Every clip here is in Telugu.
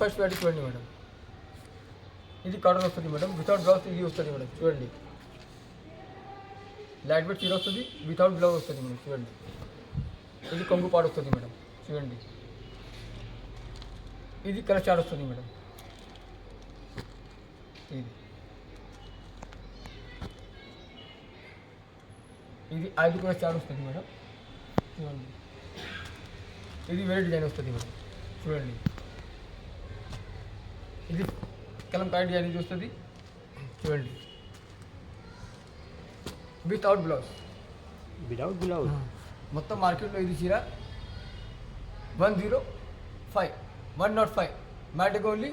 ఫస్ట్ వెరైటీ చూడండి మేడం. ఇది కాటన్ వస్తుంది మేడం. వితౌట్ బ్లౌజ్ ఇది వస్తుంది మేడం. చూడండి. లైట్ వెయిట్ చీర వస్తుంది. వితౌట్ బ్లౌజ్ వస్తుంది మేడం. చూడండి. ఇది కొంగు పాడు వస్తుంది మేడం. చూడండి. ఇది కలర్ చార్ట్ వస్తుంది మేడం. ఇది. ఇది ఐదు కూడా చార్ట్ వస్తుంది మేడం. చూడండి. ఇది వేరే డిజైన్ వస్తుంది మేడం. చూడండి. ఇది కలంకాయ డిజైన్ ఇది వస్తుంది చూడండి. వితౌట్ బ్లౌజ్ విదౌట్ బ్లౌజ్ మొత్తం మార్కెట్లో ఇది చీర. One zero five one not five మ్యాటిక్ only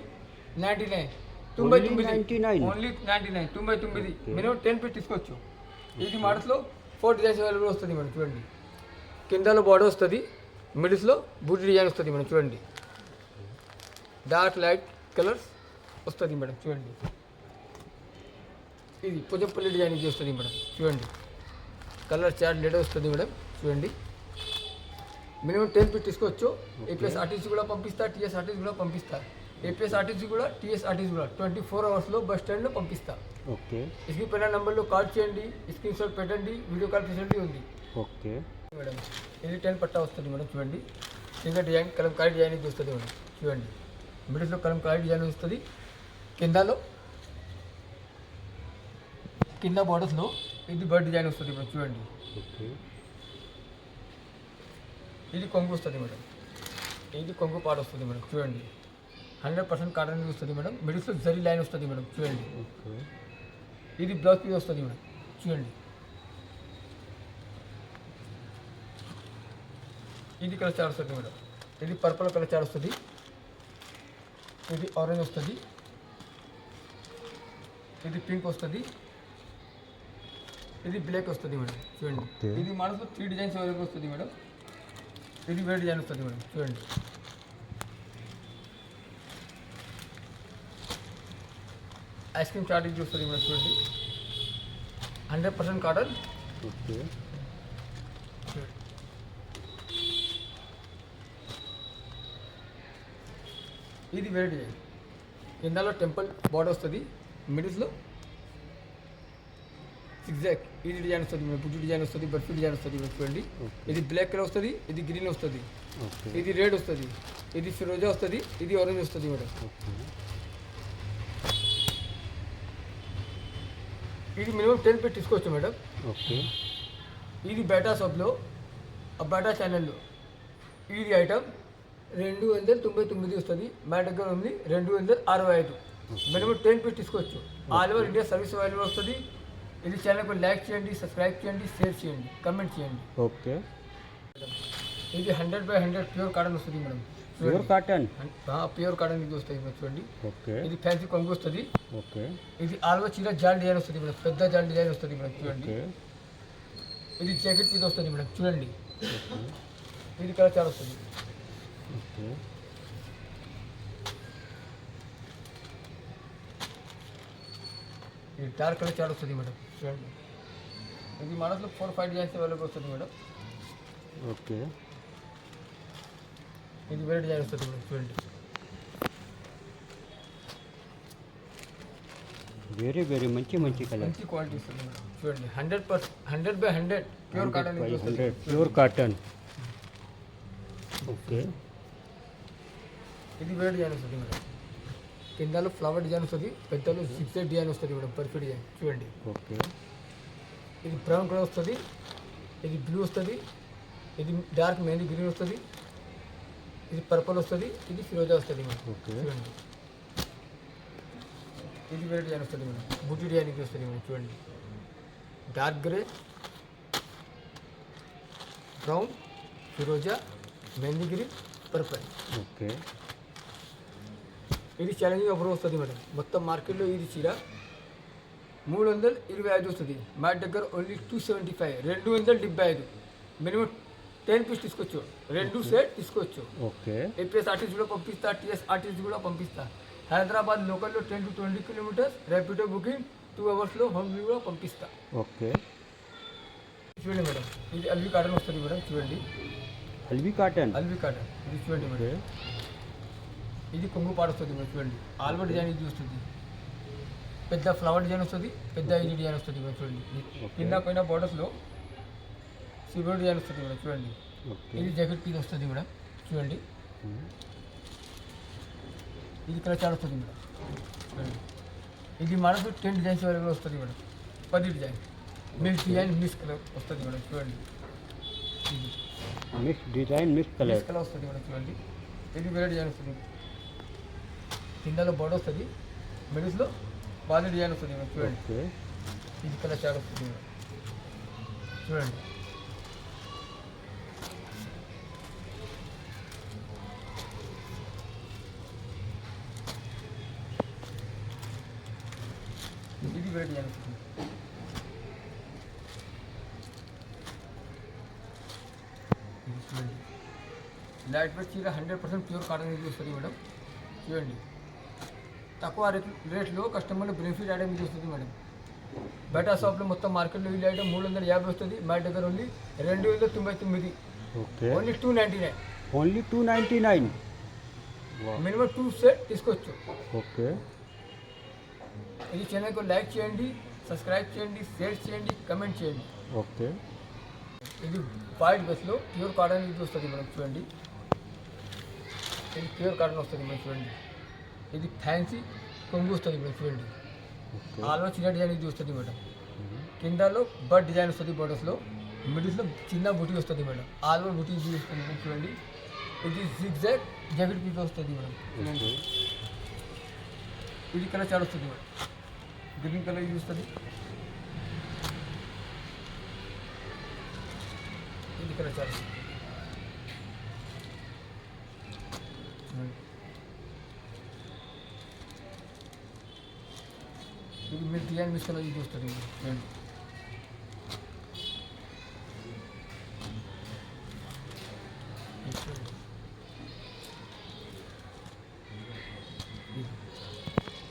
ninety nine తొంభై తొమ్మిది 99. ఓన్లీ నైంటీ నైన్ తొంభై తొమ్మిది. మినిమం టెన్ పెట్టి తీసుకోవచ్చు ఇది మోడల్స్లో ఫోర్ డిజైన్స్ అవైలబుల్ వస్తుంది మేడం చూడండి. కిందలో బార్డర్ వస్తుంది మిడిల్స్లో బూటీ డిజైన్ వస్తుంది మేడం చూడండి. డార్క్ లైట్ కలర్స్ వస్తుంది మేడం చూడండి. ఇది పుజంపల్లి డిజైన్ ఇది వస్తుంది మేడం చూడండి. కలర్ చార్ట్ లెటర్ వస్తుంది మేడం చూడండి. మినిమం టెన్ ఫీట్ తీసుకోవచ్చు. ఏపీఎస్ ఆర్టీసీ కూడా పంపిస్తా టీఎస్ ఆర్టీసీ కూడా పంపిస్తా. ఏపీఎస్ ఆర్టీసీ కూడా టీఎస్ ఆర్టీసీ కూడా ట్వంటీ ఫోర్ అవర్స్లో బస్ స్టాండ్లో పంపిస్తా. ఓకే. ఇస్కి పైన నెంబర్లో కాల్ చేయండి స్క్రీన్ షాట్ పెట్టండి వీడియో కాల్ ఫెసిలిటీ ఉంది. ఓకే. మేడం ఇది టెన్ పట్టా వస్తుంది మేడం చూడండి. కింద డిజైన్ కలంకారీ డిజైన్ ఇది వస్తుంది మేడం చూడండి. మిడిల్లో కలంకారీ డిజైన్ వస్తుంది. కిందలో కింద బార్డర్స్లో ఇది బర్డ్ డిజైన్ వస్తుంది మేడం చూడండి. ఇది కొంగు వస్తుంది మేడం. ఇది కొంగు పాడు వస్తుంది మేడం చూడండి. హండ్రెడ్ పర్సెంట్ కాటన్ వస్తుంది మేడం. మిడిల్స్లో జరీ లైన్ వస్తుంది మేడం చూడండి. ఓకే. ఇది బ్లౌజ్ పీస్ వస్తుంది మేడం చూడండి. ఇది కలర్ చార్ వస్తుంది మేడం. ఇది పర్పుల్ కలర్ చార్ వస్తుంది. ఇది ఆరెంజ్ వస్తుంది. ఇది పింక్ వస్తుంది. ఇది బ్లాక్ వస్తుంది మేడం చూడండి. Okay. ఇది మనకు త్రీ డిజైన్స్ అవైలబుల్ వస్తుంది మేడం? ఇది వేరే డిజైన్ వస్తుంది మేడం చూడండి. ఐస్ క్రీమ్ చాట్ ఇది వస్తుంది మేడం చూడండి. హండ్రెడ్ పర్సెంట్ కాటన్ ఓకే ఇది వేరే డిజైన్. కిందలో టెంపుల్ బార్డర్ వస్తుంది మిడిల్స్లో ఎగ్జాక్ట్ ఇది డిజైన్ వస్తుంది పుట్టి డిజైన్ వస్తుంది బర్ఫీ డిజైన్ వస్తుంది చూడండి. ఇది బ్లాక్ కలర్ వస్తుంది ఇది గ్రీన్ వస్తుంది. ఇది రెడ్ వస్తుంది ఇది ఫిరోజా వస్తుంది ఇది ఆరెంజ్ వస్తుంది మేడం. ఇది మినిమం టెన్ పెట్టి తీసుకోవచ్చు మేడం. ఓకే. ఇది బేటా షాప్లో ఆ బేటా ఛానల్లో ఇది ఐటమ్ రెండు వందల తొంభై తొమ్మిది వస్తుంది. మా దగ్గర ఉంది రెండు వందల అరవై ఐదు. మినిమం టెన్ పెట్టి తీసుకోవచ్చు. All over India service available వస్తుంది. ఇది ఛానల్కి లైక్ చేయండి సబ్స్క్రైబ్ చేయండి షేర్ చేయండి కమెంట్ చేయండి. ఓకే. ఇది hundred by hundred pure cotton వస్తుంది madam. Pure cotton pure cotton ఇది వస్తుంది మేడం చూడండి. ఓకే. ఇది ఫ్యాన్సీ కొంగు వస్తుంది. ఓకే. ఇది ఆల్వో చీర జాల్ డిజైన్ వస్తుంది మేడం పెద్ద జాల్ డిజైన్ వస్తుంది మేడం చూడండి. ఇది జాకెట్ ఇది వస్తుంది మేడం చూడండి. ఇది కలర్ చాలా వస్తుంది. ఓకే ఇది డార్క్ కలర్ చాలా వస్తుంది మేడం చూడండి ఇది మనసులో ఫోర్ ఫైవ్ డిజైన్స్ అవైలబుల్ వస్తుంది మేడం ఓకే ఇది వేరే డిజైన్ వస్తుంది మేడం చూడండి వెరీ వెరీ మంచి మంచి కలర్ మంచి క్వాలిటీ వస్తుంది మేడం చూడండి hundred percent hundred by hundred pure cotton ఇది వస్తుంది హండ్రెడ్ ప్యూర్ కాటన్ ఓకే ఇది వేరే డిజైన్ వస్తుంది మేడం. కిందలో ఫ్లవర్ డిజైన్ వస్తుంది పెద్దలో సిక్స్ డిజైన్ వస్తుంది మేడం పర్ఫెక్ట్ డిజైన్. చూడండి. ఓకే. ఇది బ్రౌన్ కలర్ వస్తుంది ఇది బ్లూ వస్తుంది ఇది డార్క్ మెహందీ గ్రీన్ వస్తుంది ఇది పర్పుల్ వస్తుంది ఇది ఫిరోజా వస్తుంది మేడం. ఓకే. చూడండి. ఇది వేరే డిజైన్ వస్తుంది మేడం బుట్టి డిజైన్ ఇది వస్తుంది మేడం చూడండి. డార్క్ గ్రే బ్రౌన్ ఫిరోజా మెహందీ గ్రీన్ పర్పుల్ ఓకే. ఇది ఛాలెంజింగ్ ఆఫర్ వస్తుంది మేడం. మొత్తం మార్కెట్లో ఇది చీర మూడు వందల ఇరవై ఐదు వస్తుంది. మా దగ్గర ఓన్లీ టూ సెవెంటీ ఫైవ్ రెండు వందల డెబ్బై ఐదు. మినిమం టెన్ పీస్ తీసుకోవచ్చు రెండు సెట్ తీసుకోవచ్చు ఓకే ఏపీఎస్ ఆర్టీసీ కూడా పంపిస్తా టీఎస్ ఆర్టీసీ కూడా పంపిస్తా. హైదరాబాద్ లోకల్లో ten to twenty kilometres Rapido booking two అవర్స్లో హోమ్ డెలివరీ కూడా పంపిస్తా. ఓకే చూడండి మేడం. ఇది అల్వి కాటన్ వస్తుంది మేడం చూడండి. అల్వి కాటన్ అల్వి కాటన్ ఇది చూడండి మేడం. ఓకే ఇది కొంగు పాడు వస్తుంది మీరు చూడండి. ఆల్బర్ డిజైన్ ఇది వస్తుంది పెద్ద ఫ్లవర్ డిజైన్ వస్తుంది పెద్ద ఇది డిజైన్ వస్తుంది మీరు చూడండి. కింద పైన బోర్డర్స్లో సిల్వర్ డిజైన్ వస్తుంది మేడం చూడండి. ఇది జాకెట్ పీస్ వస్తుంది మేడం చూడండి. ఉమ్. ఇది కలర్ చార్ట్ వస్తుంది మేడం. చూడండి. ఇది మనకు టెన్ డిజైన్స్ వరకు వస్తుంది మేడం. పది design. Mix design mix colour వస్తుంది మేడం చూడండి. Mix design mix colour colour వస్తుంది మేడం చూడండి. ఇది వేరే డిజైన్ వస్తుంది. కిందలో బోర్డర్ వస్తుంది మిడిల్స్లో బాగా డిజైన్ వస్తుంది చూడండి. ఇది కలర్ చార్ట్ వస్తుంది. చూడండి. ఇది వేరే డిజైన్ వస్తుంది. లైట్ వెయిట్ చీర hundred percent pure cotton use వస్తుంది మేడం. చూడండి. తక్కువ రేట్ రేట్లో కస్టమర్లు బెనిఫిట్ ఐటమ్ వస్తుంది మేడం. బయట షాప్లో మొత్తం మార్కెట్లో ఈ ఐటమ్ మూడు వందల యాభై వస్తుంది. మా దగ్గర ఉంది రెండు వేల తొంభై తొమ్మిది. Okay. Only two ninety nine. Only two ninety nine? Minimum two set తీసుకోవచ్చు. ఓకే. ఇది ఛానల్కు లైక్ చేయండి సబ్స్క్రైబ్ చేయండి షేర్ చేయండి కమెంట్ చేయండి. ఓకే. ఇది వైట్ బస్లో ప్యూర్ కాటన్ ఇది వస్తుంది మేడం చూడండి. ఇది ప్యూర్ కాటన్ వస్తుంది మేడం చూడండి. ఇది ఫ్యాన్సీ కొంగు వస్తుంది మేడం చూడండి ఆల్మోస్ట్ చిన్న డిజైన్ ఇది వస్తుంది మేడం కిందలో బర్డ్ డిజైన్ వస్తుంది బోర్డర్స్లో మిడిల్స్లో చిన్న బుటీ వస్తుంది మేడం. ఆల్మోస్ట్ బుటీ ఇది వస్తుంది చూడండి. ఇది జిగ్ జాగ్ జాకెట్ పీస్ వస్తుంది మేడం. చూడండి ఇది కలర్ చాలా వస్తుంది మేడం. గ్రీన్ కలర్ ఇది వస్తుంది ఇది కలర్ చాలా వస్తుంది చూడండి. ఇది మీరు డిజైన్ మిస్ కలర్ ఇది వస్తుంది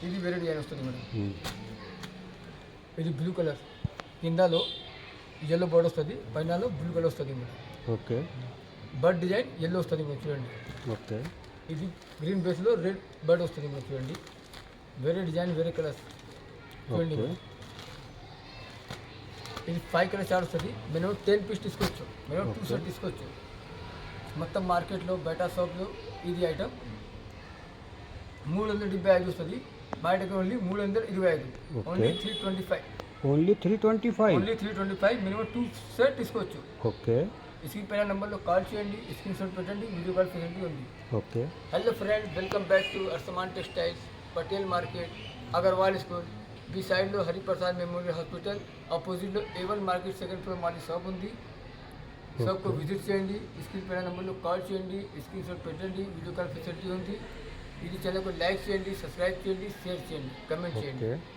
ఇది. వేరే డిజైన్ వస్తుంది మేడం. ఇది బ్లూ కలర్. కిందలో ఎల్లో బోర్డ్ వస్తుంది పైనలో బ్లూ కలర్ వస్తుంది madam. Okay. Bird design yellow వస్తుంది మీరు చూడండి. ఓకే. ఇది గ్రీన్ బేస్లో రెడ్ బర్డ్ వస్తుంది మీరు చూడండి. వేరే డిజైన్ వేరే కలర్స్ చూడండి. ఇది ఫైవ్ కిలో షార్ట్ వస్తుంది. మినిమం టెన్ పీస్ తీసుకోవచ్చు మినిమం టూ సెట్ తీసుకోవచ్చు మొత్తం మార్కెట్లో బయట షాప్లో ఇది ఐటమ్ మూడు వందల డెబ్బై ఐదు వస్తుంది. బయటకు ఓన్లీ మూడు వందల ఇరవై ఐదు. Only three twenty five only three twenty five only three twenty five minimum two set తీసుకోవచ్చు ఓకే. స్క్రీన్ పైన నెంబర్లో కాల్ చేయండి స్క్రీన్ షాట్ పెట్టండి వీడియో కాల్ ఫెసిలిటీ ఉంది. Okay. Hello friend welcome back to Arsaman textiles Patel market Agarwal school Agarwal school B సైడ్లో హరిప్రసాద్ మెమోరియల్ హాస్పిటల్ ఆపోజిట్లో ఏవన్ మార్కెట్ సెకండ్ ఫ్లోర్ మాది షాప్ ఉంది షాప్కు విజిట్ చేయండి స్క్రీన్ పైన నెంబర్లో కాల్ చేయండి స్క్రీన్ షాట్ పెట్టండి వీడియో కాల్ ఫెసిలిటీ ఉంది ఇది ఛానల్కు లైక్ చేయండి సబ్స్క్రైబ్ చేయండి షేర్ చేయండి కమెంట్ చేయండి ఓకే